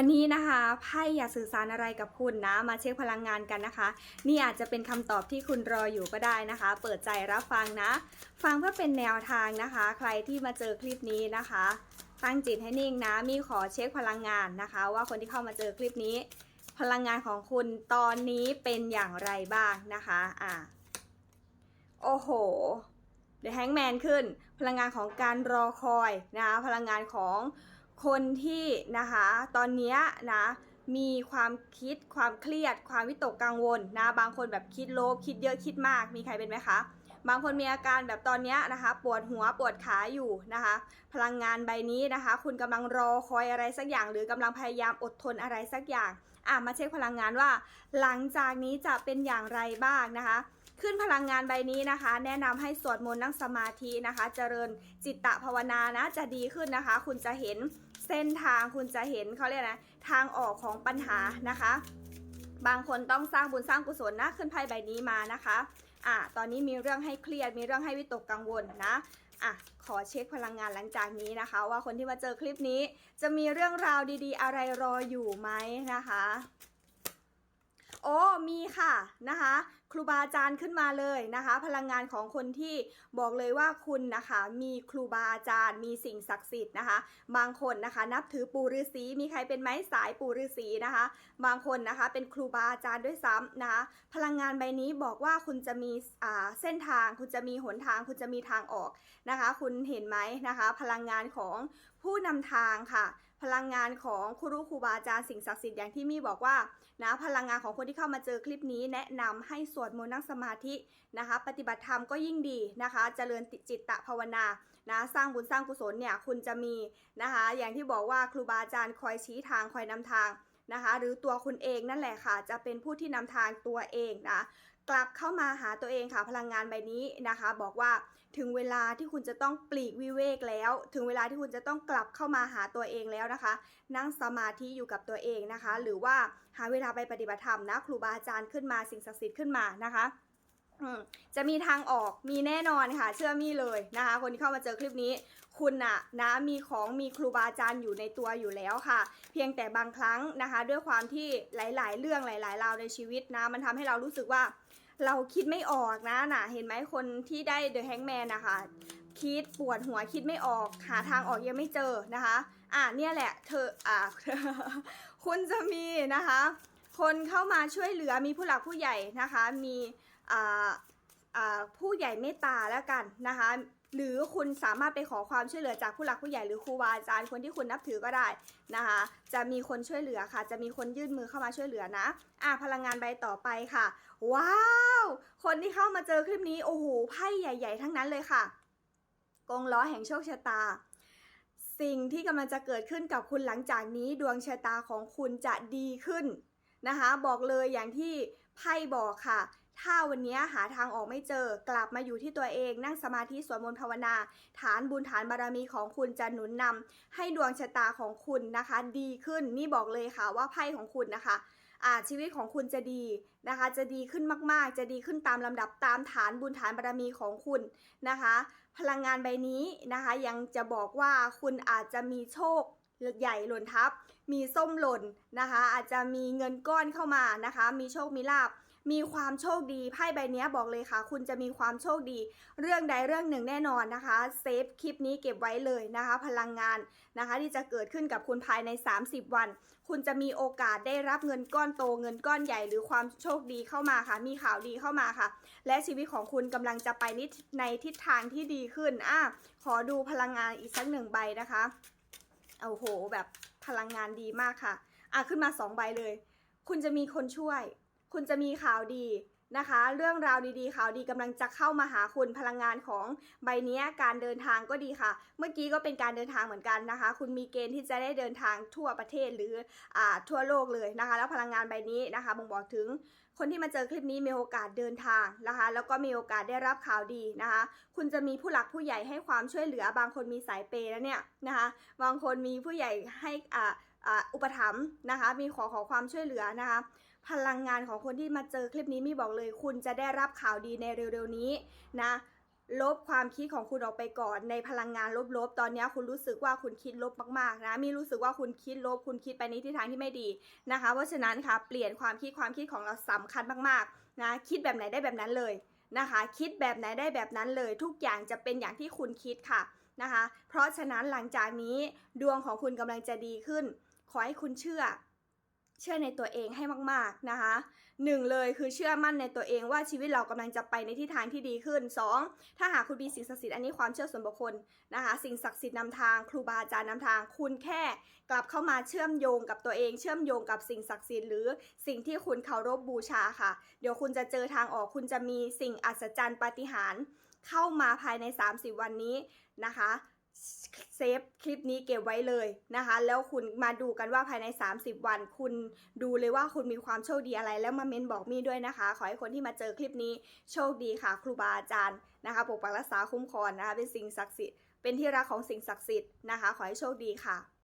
วันนี้นะคะไพ่อยากสื่อสารอะไรกับคุณนะ มาเช็คพลังงานกันนะคะ นี่อาจจะเป็นคำตอบที่คุณรออยู่ก็ได้นะคะ เปิดใจรับฟังนะ ฟังเพื่อเป็นแนวทางนะคะ ใครที่มาเจอคลิปนี้นะคะ ตั้งจิตให้นิ่งนะ มีขอเช็คพลังงานนะคะ ว่าคนที่เข้ามาเจอคลิปนี้ พลังงานของคุณตอนนี้เป็นอย่างไรบ้างนะคะอะโอ้โหเด e h แฮงแมนขึ้น พลังงานของการรอคอยนะคะพลังงานของ คนที่นะคะตอนนี้นะมีความคิดความเครียด ความวิตกกังวลนะบางคนแบบคิดโลภคิดเยอะคิดมากมีใครเป็นไหมคะ บางคนมีอาการแบบตอนนี้นะคะปวดหัวปวดขาอยู่นะคะ พลังงานใบนี้นะคะ คุณกำลังรอคอยอะไรสักอย่าง หรือกำลังพยายามอดทนอะไรสักอย่างอะมาเช็คพลังงานว่า หลังจากนี้จะเป็นอย่างไรบ้างนะคะ ขึ้นพลังงานใบนี้นะคะ แนะนำให้สวดมนต์นั่งสมาธินะคะ เจริญจิตตภาวนานะจะดีขึ้นนะคะ คุณจะเห็นเส้นทางคุณจะเห็นเขาเรียกนะทางออกของปัญหานะคะ บางคนต้องสร้างบุญสร้างกุศลนะขึ้นไพ่ใบนี้มานะคะอะตอนนี้มีเรื่องให้เครียดมีเรื่องให้วิตกกังวลนะอะขอเช็คพลังงานหลังจากนี้นะคะ ว่าคนที่มาเจอคลิปนี้ จะมีเรื่องราวดีๆ อะไรรออยู่ไหมนะคะ โอ้มีค่ะนะคะครูบาอาจารย์ขึ้นมาเลยนะคะ พลังงานของคนที่บอกเลยว่าคุณนะคะมีครูบาอาจารย์ มีสิ่งศักดิ์สิทธิ์นะคะ บางคนนะคะ นับถือปู่ฤาษีมีใครเป็นไหมสายปู่ฤาษีนะคะ บางคนนะคะเป็นครูบาอาจารย์ด้วยซ้ำนะคะพลังงานใบนี้บอกว่าคุณจะมีอ่าเส้นทาง คุณจะมีหนทาง คุณจะมีทางออกนะคะ คุณเห็นไหมนะคะ พลังงานของผู้นำทางค่ะพลังงานของครูครูบาอาจารย์สิ่งศักดิ์สิทธิ์อย่างที่มี่บอกว่านะพลังงานของคนที่เข้ามาเจอคลิปนี้แนะนำให้สวดมนต์นั่งสมาธินะคะ ปฏิบัติธรรมก็ยิ่งดีนะคะเจริญจิตตภาวนานะสร้างบุญสร้างกุศลเนี่ยคุณจะมีนะคะ อย่างที่บอกว่าครูบาอาจารย์คอยชี้ทางคอยนำทางนะคะ หรือตัวคุณเองนั่นแหละค่ะ จะเป็นผู้ที่นำทางตัวเองนะ กลับเข้ามาหาตัวเองค่ะพลังงานใบนี้นะคะ บอกว่าถึงเวลาที่คุณจะต้องปลีกวิเวกแล้ว ถึงเวลาที่คุณจะต้องกลับเข้ามาหาตัวเองแล้วนะคะ นั่งสมาธิอยู่กับตัวเองนะคะ หรือว่าหาเวลาไปปฏิบัติธรรมนะครูบาอาจารย์ขึ้นมาสิ่งศักดิ์สิทธิ์ขึ้นมานะคะจะมีทางออกมีแน่นอนค่ะ เชื่อมี่เลยนะคะ คนที่เข้ามาเจอคลิปนี้ คุณน่ะนะมีของมีครูบาอาจารย์อยู่ในตัวอยู่แล้วค่ะ เพียงแต่บางครั้งนะคะ ด้วยความที่หลาย ๆ เรื่องหลาย ๆ ราวในชีวิตนะ มันทำให้เรารู้สึกว่า เราคิดไม่ออกนะน่ะเห็นไหมคนที่ได้เดอะแฮงแมนนะคะ คิดปวดหัวคิดไม่ออก หาทางออกยังไม่เจอนะคะ อะเนี่ยแหละเธออะคุณจะมีนะคะ คนเข้ามาช่วยเหลือมีผู้หลักผู้ใหญ่นะคะ มีอ่าอ่าผู้ใหญ่เมตตาแล้วกันนะคะ หรือคุณสามารถไปขอความช่วยเหลือจากผู้หลักผู้ใหญ่หรือครูบาอาจารย์คนที่คุณนับถือก็ได้นะคะ จะมีคนช่วยเหลือค่ะ จะมีคนยื่นมือเข้ามาช่วยเหลือนะ อะพลังงานใบต่อไปค่ะ ว้าว คนที่เข้ามาเจอคลิปนี้โอ้โหไพ่ใหญ่ ๆ ทั้งนั้นเลยค่ะ กงล้อแห่งโชคชะตา สิ่งที่กำลังจะเกิดขึ้นกับคุณหลังจากนี้ดวงชะตาของคุณจะดีขึ้นนะคะ บอกเลยอย่างที่ไพ่บอกค่ะ ถ้าวันนี้หาทางออกไม่เจอกลับมาอยู่ที่ตัวเอง นั่งสมาธิสวดมนต์ภาวนา ฐานบุญฐานบารมีของคุณจะหนุนนำให้ดวงชะตาของคุณนะคะ ดีขึ้นนี่บอกเลยค่ะว่าไพ่ของคุณนะคะอาชีวิตของคุณจะดีนะคะ จะดีขึ้นมากๆ จะดีขึ้นตามลำดับตามฐานบุญฐานบารมีของคุณนะคะ พลังงานใบนี้นะคะ ยังจะบอกว่าคุณอาจจะมีโชคใหญ่หล่นทับ มีส้มหล่นนะคะ อาจจะมีเงินก้อนเข้ามานะคะ มีโชคมีลาบ มีความโชคดีไพ่ใบนี้บอกเลยค่ะ คุณจะมีความโชคดี เรื่องใดเรื่องหนึ่งแน่นอนนะคะเซฟคลิปนี้เก็บไว้เลยนะคะ พลังงานนะคะ ที่จะเกิดขึ้นกับคุณภายใน 30 วัน คุณจะมีโอกาสได้รับเงินก้อนโตเงินก้อนใหญ่หรือความโชคดีเข้ามาค่ะ มีข่าวดีเข้ามาค่ะ และชีวิตของคุณกำลังจะไปนิดในทิศทางที่ดีขึ้นอะขอดูพลังงานอีกสักหนึ่งใบนะคะโอ้โหแบบพลังงานดีมากค่ะอะขึ้นมาสองใบเลย คุณจะมีคนช่วย คุณจะมีข่าวดีนะคะ เรื่องราวดีๆ ข่าวดีกำลังจะเข้ามาหาคุณพลังงานของใบนี้การเดินทางก็ดีค่ะ เมื่อกี้ก็เป็นการเดินทางเหมือนกันนะคะ คุณมีเกณฑ์ที่จะได้เดินทางทั่วประเทศหรืออทั่วโลกเลยนะคะ แล้วพลังงานใบนี้นะคะบ่งบอกถึงคนที่มาเจอคลิปนี้มีโอกาสเดินทางนะคะ แล้วก็มีโอกาสได้รับข่าวดีนะคะ คุณจะมีผู้หลักผู้ใหญ่ให้ความช่วยเหลือบางคนมีสายเปย์แล้วเนี่ยนะคะ บางคนมีผู้ใหญ่ให้อ่าอุปถัมภ์นะคะ มีขอขอความช่วยเหลือนะคะ พลังงานของคนที่มาเจอคลิปนี้มีบอกเลย คุณจะได้รับข่าวดีในเร็วๆนี้นะลบความคิดของคุณออกไปก่อนในพลังงานลบๆ ตอนนี้คุณรู้สึกว่าคุณคิดลบมากๆนะมีรู้สึกว่าคุณคิดลบ คุณคิดไปในทิศทางที่ไม่ดีนะคะ เพราะฉะนั้นค่ะเปลี่ยนความคิดความคิดของเราสำคัญมากๆนะคิดแบบไหนได้แบบนั้นเลยนะคะ คิดแบบไหนได้แบบนั้นเลย ทุกอย่างจะเป็นอย่างที่คุณคิดค่ะนะคะ เพราะฉะนั้นหลังจากนี้ดวงของคุณกำลังจะดีขึ้น ขอให้คุณเชื่อ เชื่อในตัวเองให้มาก ๆ นะคะหนึ่งเลยคือเชื่อมั่นในตัวเองว่าชีวิตเรากำลังจะไปในทิศทางที่ดีขึ้นสองถ้าหากคุณมีสิ่งศักดิ์สิทธิ์อันนี้ความเชื่อส่วนบุคคลนะคะสิ่งศักดิ์สิทธิ์นำทาง ครูบาอาจารย์นำทาง คุณแค่กลับเข้ามาเชื่อมโยงกับตัวเอง เชื่อมโยงกับสิ่งศักดิ์สิทธิ์หรือสิ่งที่คุณเคารพบูชาค่ะ เดี๋ยวคุณจะเจอทางออกคุณจะมีสิ่งอัศจรรย์ปาฏิหาริย์เข้ามาภายใน 30 วันนี้นะคะ เซฟคลิปนี้เก็บไว้เลยนะคะ แล้วคุณมาดูกันว่าภายใน 30 วัน คุณดูเลยว่าคุณมีความโชคดีอะไร แล้วมาเมนบอกมี่ด้วยนะคะ ขอให้คนที่มาเจอคลิปนี้โชคดีค่ะ ครูบาอาจารย์นะคะปกปักรักษาคุ้มครองนะคะเป็นสิ่งศักดิ์สิทธิ์เป็นที่รักของสิ่งศักดิ์สิทธิ์นะคะ ขอให้โชคดีค่ะ